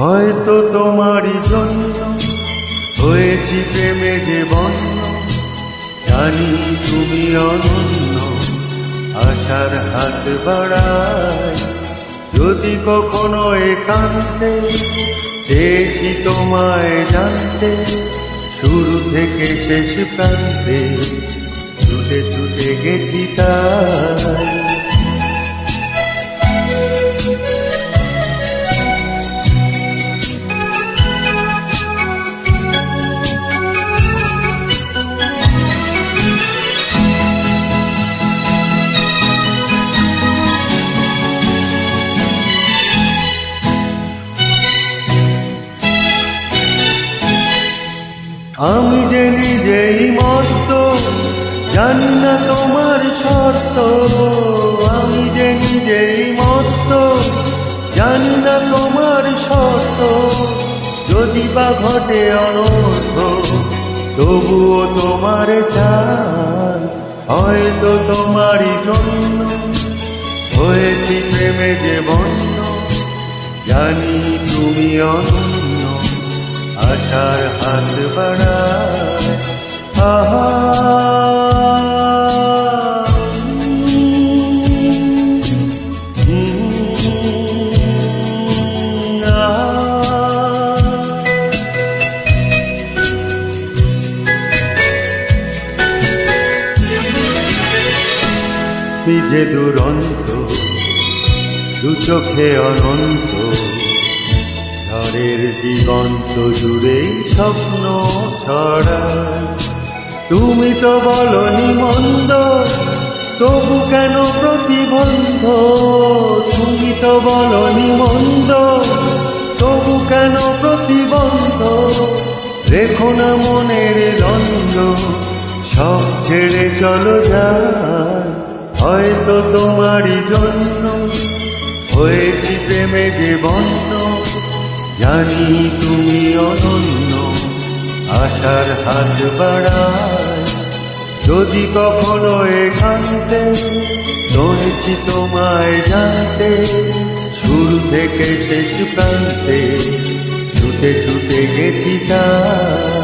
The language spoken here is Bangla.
হয়তো তোমারই জন্য হয়েছি প্রেমে যে বন্য। জানি তুমি অনন্য, আশার হাত বাড়ায়। যদি কখনো একান্তে চেয়েছি তোমায় জানতে, শুরু থেকে শেষ প্রান্তে ছুটে ছুটে গেছি তাই। আমি যে নিজেই মস্ত জানি না তোমার শর্ত। আমি যে নিজেই মস্ত জানি না তোমার শর্ত। যদি বা ঘটে অনর্থ, তবুও তোমার চাই হয়তো তোমারই জন্য হয়েছি প্রেমে যে বন্য। জানি তুমি অনন্য আশার হাত বাড়ায়। আহা। যে দুরন্ত দু চোখে অনন্ত দিগন্ত জুড়েই স্বপ্ন ছড়ায়। তুমি তো বলনি মন্দ, তবু কেন প্রতিবন্ধ? তুমি তো বলনি মন্দ, তবু কেন প্রতিবন্ধ? রেখো না মনের দ্বন্দ্ব, সব ছেড়ে চলো যায়। হয়তো তোমারই জন্য হয়েছি প্রেমে যে বন্য জানি তুমি অনন্য, আশার হাত বাড়ায়। যদি কখনো এখানতে ধরেছি তোমায় জানতে, শুরু থেকে শেষ প্রান্তে ছুটে ছুটে গেছি তাই।